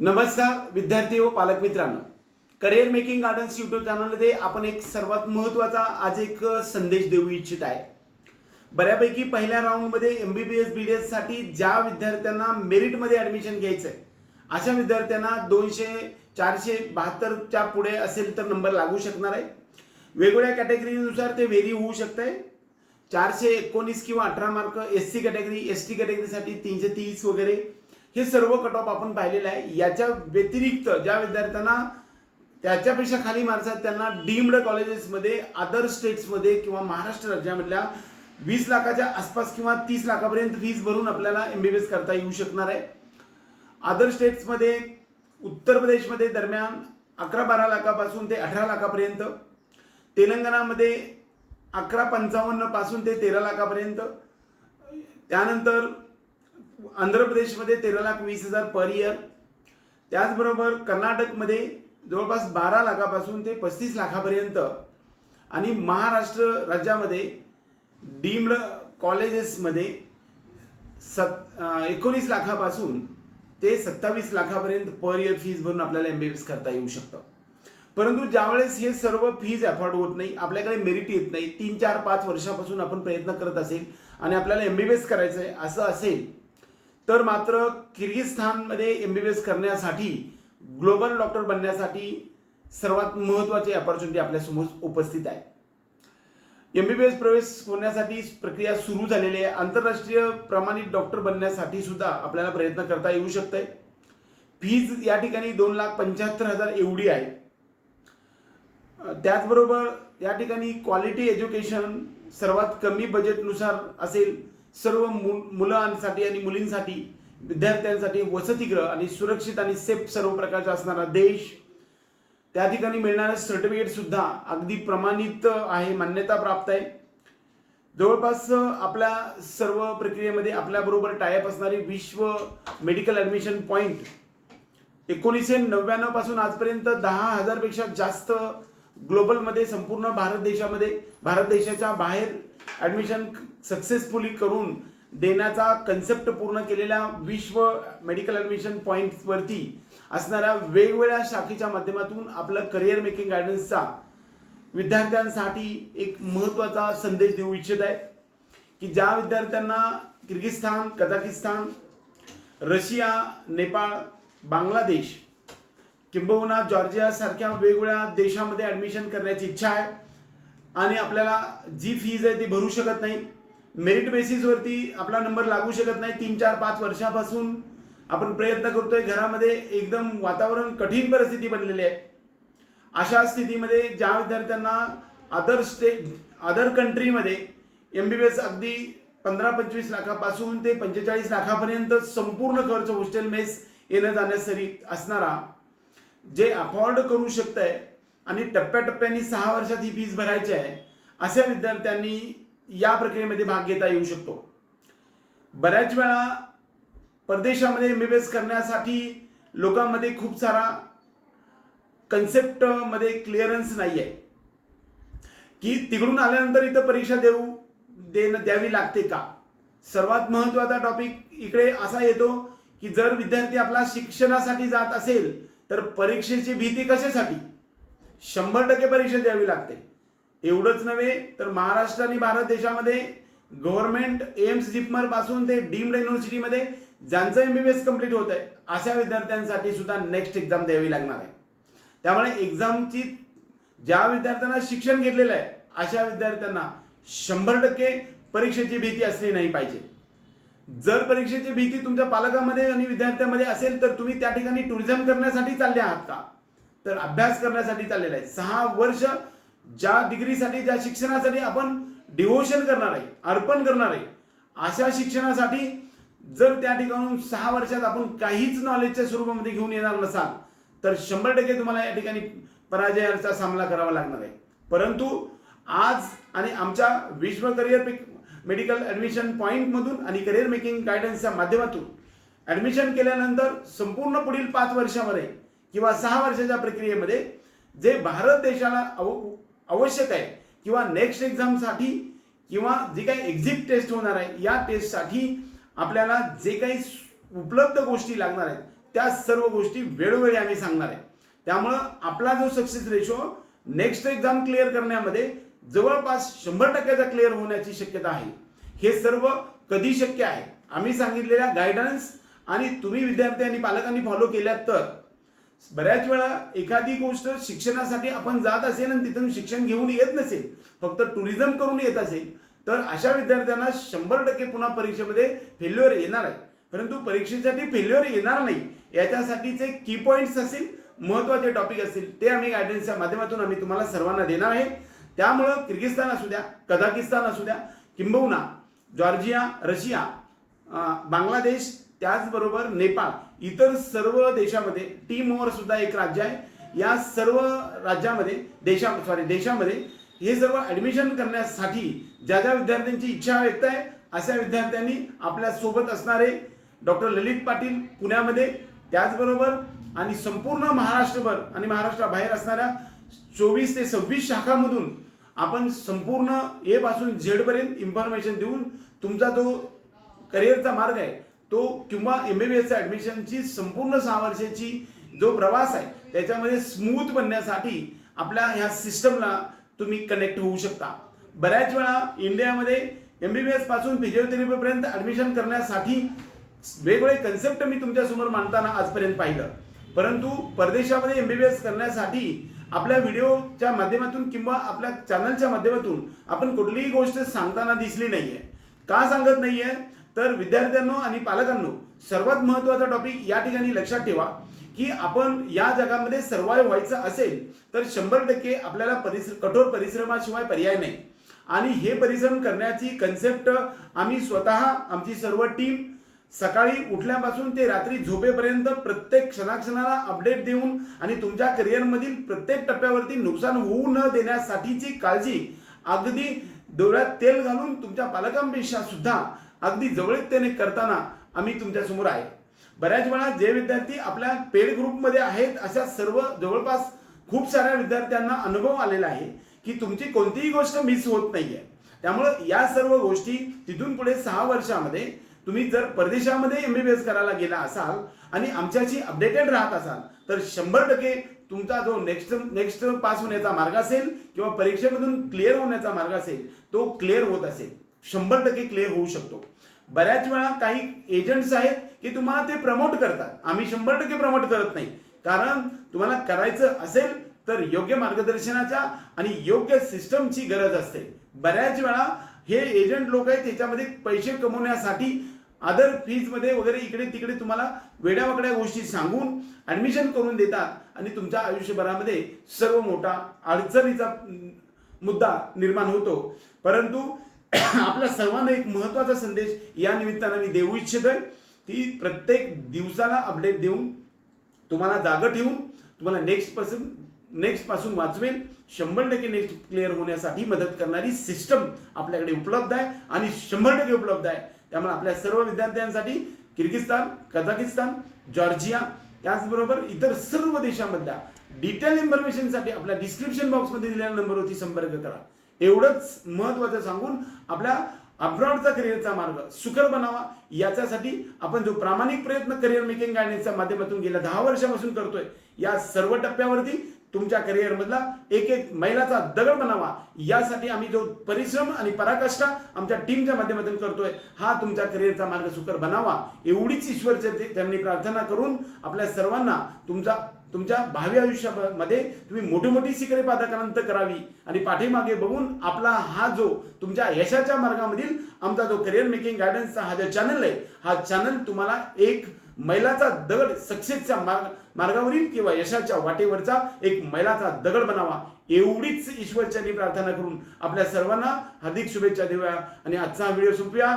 नमस्कार विद्यार्थी व पालक मित्रांनो. करिअर मेकिंग गार्डन्स युट्यूब चॅनलमध्ये आपण एक सर्वात महत्त्वाचा आज एक संदेश देऊ इच्छित आहे. बऱ्यापैकी पहिल्या राऊंडमध्ये M B B S B D एससाठी ज्या विद्यार्थ्यांना मेरिटमध्ये ॲडमिशन घ्यायचं आहे अशा विद्यार्थ्यांना दोनशे चारशे बहात्तरच्या पुढे असेल तर नंबर लागू शकणार आहे. वेगवेगळ्या कॅटेगरीनुसार ते व्हेरी होऊ शकतंय. चारशे एकोणीस किंवा अठरा mark S C category S T कॅटेगरीसाठी तीनशे तीस वगैरे. हे सर्व कट ऑफ आपण पाहिलेलं आहे. याच्या व्यतिरिक्त ज्या विद्यार्थ्यांना त्याच्यापेक्षा खाली मार्क्स आहेत त्यांना डीम्ड कॉलेजेसमध्ये अदर स्टेट्समध्ये किंवा महाराष्ट्र राज्यामधल्या वीस लाखाच्या आसपास किंवा तीस लाखापर्यंत फीज भरून आपल्याला एम बी बी एस करता येऊ शकणार आहे. अदर स्टेट्समध्ये उत्तर प्रदेशमध्ये दरम्यान अकरा बारा लाखापासून ते अठरा लाखापर्यंत तेलंगणामध्ये अकरा पंचावन्नपासून ते तेरा लाखापर्यंत त्यानंतर आंध्र प्रदेशमध्ये तेरा लाख वीस हजार पर इयर त्याचबरोबर कर्नाटकमध्ये जवळपास बारा लाखापासून ते पस्तीस लाखापर्यंत आणि महाराष्ट्र राज्यामध्ये डीम्ड कॉलेजेसमध्ये सत एकोणीस लाखापासून ते सत्तावीस लाखापर्यंत पर इयर फीज भरून आपल्याला एम बी बी एस करता येऊ शकतं. परंतु ज्यावेळेस हे सर्व फीज अफोर्ड होत नाही आपल्याकडे मेरिट येत नाही तीन चार पाच वर्षापासून आपण प्रयत्न करत असेल आणि आपल्याला एम बी बी एस करायचं आहे असं असेल तर मात्र किर्गिस्तानमध्ये एम बी बी एस करण्यासाठी ग्लोबल डॉक्टर बनण्यासाठी सर्वात महत्त्वाची अपॉर्च्युनिटी आपल्यासमोर उपस्थित आहे. एम बी बी एस प्रवेश होण्यासाठी प्रक्रिया सुरू झालेली आहे. आंतरराष्ट्रीय प्रमाणित डॉक्टर बनण्यासाठी सुद्धा आपल्याला प्रयत्न करता येऊ शकतंय. फीज या ठिकाणी दोन लाख पंच्याहत्तर हजार एवढी आहे. त्याचबरोबर या ठिकाणी क्वालिटी एज्युकेशन सर्वात कमी बजेटनुसार असेल सर्व मु मुलांसाठी आणि मुलींसाठी विद्यार्थ्यांसाठी वसतिगृह आणि सुरक्षित आणि सेफ सर्व प्रकारचा असणारा देश त्या ठिकाणी मिळणारं सर्टिफिकेट सुद्धा अगदी प्रमाणित आहे मान्यता प्राप्त आहे. जवळपास आपल्या सर्व प्रक्रियेमध्ये आपल्याबरोबर टायअप असणारी विश्व मेडिकल ॲडमिशन पॉईंट एकोणीसशे नव्याण्णवपासून आजपर्यंत दहा हजारपेक्षा जास्त ग्लोबलमध्ये संपूर्ण भारत देशामध्ये भारत देशाच्या बाहेर ॲडमिशन सक्सेसफुली करून देण्याचा कन्सेप्ट पूर्ण केलेल्या विश्व मेडिकल ॲडमिशन पॉईंटवरती असणाऱ्या वेगवेगळ्या शाखेच्या माध्यमातून आपलं करिअर मेकिंग गायडन्सचा विद्यार्थ्यांसाठी एक महत्त्वाचा संदेश देऊ इच्छित आहे. की ज्या विद्यार्थ्यांना Kyrgyzstan Kazakhstan Russia Nepal Bangladesh किंबहुना जॉर्जियासारख्या वेगवेगळ्या देशामध्ये ॲडमिशन करण्याची इच्छा आहे. आणि आपल्याला जी फीज आहे ती भरू शकत नाही. मेरिट बेसिसवरती आपला नंबर लागू शकत नाही. तीन चार पाच वर्षापासून आपण प्रयत्न करतोय. घरामध्ये एकदम वातावरण कठीण परिस्थिती बनलेली आहे. अशा स्थितीमध्ये ज्या विद्यार्थ्यांना अदर स्टेट अदर कंट्रीमध्ये एम बी बी एस अगदी पंधरा पंचवीस लाखापासून ते पंचेचाळीस लाखापर्यंत संपूर्ण खर्च हॉस्टेल मेस येणं जाण्यासाठी असणारा जे अफोर्ड करू शकत आहे आणि टप्प्याटप्प्याने सहा वर्षात ही फीज भरायची आहे अशा विद्यार्थ्यांनी या प्रक्रियेमध्ये भाग घेता येऊ शकतो. बऱ्याच वेळा परदेशामध्ये एम बी बी एस करण्यासाठी लोकांमध्ये खूप सारा कन्सेप्टमध्ये क्लिअरन्स नाही आहे की तिकडून आल्यानंतर इथं परीक्षा देऊ देणं द्यावी लागते का? सर्वात महत्त्वाचा टॉपिक इकडे असा येतो की जर विद्यार्थी आपला शिक्षणासाठी जात असेल तर परीक्षेची भीती कशासाठी? शंभर टक्के परीक्षा द्यावी लागते. एवढंच नव्हे तर महाराष्ट्र आणि भारत देशामध्ये गव्हर्नमेंट एम्स जिपमरपासून ते डीम्ड युनिव्हर्सिटीमध्ये ज्यांचं एमबीबीएस कंप्लीट होत आहे अशा विद्यार्थ्यांसाठी सुद्धा नेक्स्ट एक्झाम द्यावी लागणार आहे. त्यामुळे एक्झामची ज्या विद्यार्थ्यांना शिक्षण घेतलेलं आहे अशा विद्यार्थ्यांना शंभर टक्के परीक्षेची भीती असली नाही पाहिजे. जर परीक्षेची भीती तुमच्या पालकांमध्ये आणि विद्यार्थ्यांमध्ये असेल तर तुम्ही त्या ठिकाणी टुरिझम करण्यासाठी चालले आहात का? तर अभ्यास करण्यासाठी चाललेला आहे. सहा वर्ष ज्या डिग्रीसाठी ज्या शिक्षणासाठी आपण डिव्होशन करणार आहे अर्पण करणार आहे अशा शिक्षणासाठी जर त्या ठिकाणून सहा वर्षात आपण काहीच नॉलेजच्या स्वरूपामध्ये घेऊन येणार नसाल तर शंभर टक्के तुम्हाला या ठिकाणी पराजयाचा सामना करावा लागणार आहे. परंतु आज आणि आमच्या विश्व करिअर मेडिकल ॲडमिशन पॉईंटमधून आणि करिअर मेकिंग गायडन्सच्या माध्यमातून ॲडमिशन केल्यानंतर संपूर्ण पुढील पाच वर्षामध्ये किंवा सहा वर्षाच्या प्रक्रियेमध्ये जे भारत देशाला अव आवश्यक आहे किंवा नेक्स्ट एक्झामसाठी किंवा जी काही एक्झिट टेस्ट होणार आहे या टेस्टसाठी आपल्याला जे काही उपलब्ध गोष्टी लागणार आहेत त्या सर्व गोष्टी वेळोवेळी आम्ही सांगणार आहे. त्यामुळं आपला जो success ratio next exam clear करण्यामध्ये जवळपास शंभर टक्क्याचा क्लिअर होण्याची शक्यता आहे. हे सर्व कधी शक्य आहे? आम्ही सांगितलेल्या गायडन्स आणि तुम्ही विद्यार्थी आणि पालकांनी फॉलो केल्यात तर. बऱ्याच वेळा एखादी गोष्ट शिक्षणासाठी आपण जात असेल आणि तिथून शिक्षण घेऊन येत नसेल फक्त टुरिझम करून येत असेल तर अशा विद्यार्थ्यांना शंभर टक्के पुन्हा परीक्षेमध्ये फेल्युअर येणार आहे. परंतु परीक्षेसाठी फेल्युअर येणार नाही याच्यासाठीचे की पॉईंट्स असतील महत्त्वाचे टॉपिक असतील ते आम्ही गायडन्सच्या माध्यमातून आम्ही तुम्हाला सर्वांना देणार आहे. त्यामुळं किर्गिस्तान असू द्या कझाकिस्तान असू द्या किंबहुना जॉर्जिया रशिया बांगलादेश त्याचबरोबर नेपाळ इतर सर्व देशामध्ये टीमवर सुद्धा एक राज्य आहे. या सर्व राज्यामध्ये देशा सॉरी देशामध्ये हे सर्व ऍडमिशन करण्यासाठी ज्या ज्या विद्यार्थ्यांची इच्छा व्यक्त आहे अशा विद्यार्थ्यांनी आपल्यासोबत असणारे डॉक्टर ललित पाटील पुण्यामध्ये त्याचबरोबर आणि संपूर्ण महाराष्ट्रभर आणि महाराष्ट्राबाहेर असणाऱ्या चोवीस ते सव्वीस शाखामधून आपण संपूर्ण ए पासून झेडपर्यंत इन्फॉर्मेशन देऊन तुमचा जो करिअरचा मार्ग आहे. तो किंवा एम बी बी एसच्या ॲडमिशनची संपूर्ण सहा वर्षाची जो प्रवास आहे त्याच्यामध्ये स्मूथ बनण्यासाठी आपल्या ह्या सिस्टमला तुम्ही कनेक्ट होऊ शकता. बऱ्याच वेळा इंडियामध्ये एम बी बी एसपासून फिजिओथेरपीपर्यंत ॲडमिशन करण्यासाठी वेगवेगळे कन्सेप्ट मी तुमच्यासमोर मांडताना आजपर्यंत पाहिलं. परंतु परदेशामध्ये एम बी बी एस करण्यासाठी आपल्या व्हिडिओच्या माध्यमातून किंवा आपल्या चॅनलच्या माध्यमातून आपण कुठलीही गोष्ट सांगताना दिसली नाहीये. का सांगत नाहीये? तर विद्यार्थ्यांनो आणि पालकांनो सर्वात महत्त्वाचा टॉपिक या ठिकाणी लक्षात ठेवा की आपण या जगामध्ये सर्वाईव्ह व्हायचं असेल तर शंभर टक्के आपल्याला परिश्र कठोर परिश्रमाशिवाय पर्याय नाही. आणि हे परिश्रम करण्याची कन्सेप्ट आम्ही स्वतः आमची सर्व टीम सकाळी उठल्यापासून ते रात्री झोपेपर्यंत प्रत्येक क्षणाक्षणाला अपडेट देऊन आणि तुमच्या करिअरमधील प्रत्येक टप्प्यावरती नुकसान होऊ न देण्यासाठीची काळजी अगदी डोळ्यात तेल घालून तुमच्या पालकांपेक्षा सुद्धा अगदी जवळीकतेने करताना आम्ही तुमच्यासमोर आहे. बऱ्याच वेळा जे विद्यार्थी आपल्या पेड ग्रुपमध्ये आहेत अशा सर्व जवळपास खूप साऱ्या विद्यार्थ्यांना अनुभव आलेला आहे की तुमची कोणतीही गोष्ट मिस होत नाहीये. त्यामुळं या सर्व गोष्टी तिथून पुढे सहा वर्षामध्ये तुम्ही जर परदेशामध्ये एमबीबीएस करायला गेला असाल आणि आमच्याशी अपडेटेड राहत असाल तर शंभर टक्के तुमचा जो नेक्स्ट नेक्स्ट पास होण्याचा मार्ग असेल किंवा परीक्षेमधून क्लिअर होण्याचा मार्ग असेल तो क्लिअर होत असेल. शंभर टक्के क्लिअर होऊ शकतो. बऱ्याच वेळा काही एजंट्स आहेत की तुम्हाला ते प्रमोट करतात. आम्ही शंभर टक्के प्रमोट करत नाही. कारण तुम्हाला करायचं असेल तर योग्य मार्गदर्शनाच्या आणि योग्य सिस्टमची गरज असते. बऱ्याच वेळा हे एजंट लोक आहेत त्याच्यामध्ये पैसे कमवण्यासाठी अदर फीजमध्ये वगैरे इकडे तिकडे तुम्हाला वेड्यावाकड्या गोष्टी सांगून ऍडमिशन करून देतात आणि तुमच्या आयुष्यभरामध्ये सर्व मोठा अडचणीचा मुद्दा निर्माण होतो. परंतु आपल्या सर्वांना एक महत्त्वाचा संदेश या निमित्तानं मी देऊ इच्छितोय. ती प्रत्येक दिवसाला अपडेट देऊन तुम्हाला जागं ठेवून तुम्हाला नेक्स्टपासून नेक्स्टपासून वाचवेल. शंभर टक्के नेक्स्ट क्लिअर होण्यासाठी मदत करणारी सिस्टम आपल्याकडे उपलब्ध आहे आणि शंभर टक्के उपलब्ध आहे. त्यामुळे आपल्या सर्व विद्यार्थ्यांसाठी किर्गिस्तान कझाकिस्तान जॉर्जिया त्याचबरोबर इतर सर्व देशामधल्या डिटेल इन्फॉर्मेशनसाठी आपल्या डिस्क्रिप्शन बॉक्समध्ये दिलेल्या नंबरवरती संपर्क करा. एवढंच महत्वाचं सांगून आपल्या अब्रॉडचा करिअरचा मार्ग सुकर बनावा. याच्यासाठी आपण जो प्रामाणिक प्रयत्न करिअर मेकिंग गायडन्सच्या माध्यमातून गेल्या दहा वर्षापासून करतोय या सर्व टप्प्यावरती तुमच्या करिअरमधला एक एक मैलाचा दगड बनावा. यासाठी आम्ही जो परिश्रम आणि पराकाष्ठा आमच्या टीमच्या माध्यमातून करतोय हा तुमच्या करिअरचा मार्ग सुकर बनावा. एवढीच ईश्वर त्यांनी प्रार्थना करून आपल्या सर्वांना तुमचा तुमच्या भावी आयुष्यामध्ये तुम्ही मोठी मोठी शिखरे पादाक्रांत करावी आणि पाठीमागे बघून आपला हा जो तुमच्या यशाच्या मार्गामधील आमचा जो करिअर मेकिंग गायडन्सचा हा जो चॅनल आहे हा चॅनल तुम्हाला एक मैलाचा दगड सक्सेसच्या मार्ग मार्गावरील किंवा यशाच्या वाटेवरचा एक मैलाचा दगड बनावा. एवढीच ईश्वरच्यांनी प्रार्थना करून आपल्या सर्वांना हार्दिक शुभेच्छा देऊया. आणि आजचा व्हिडिओ संपूया.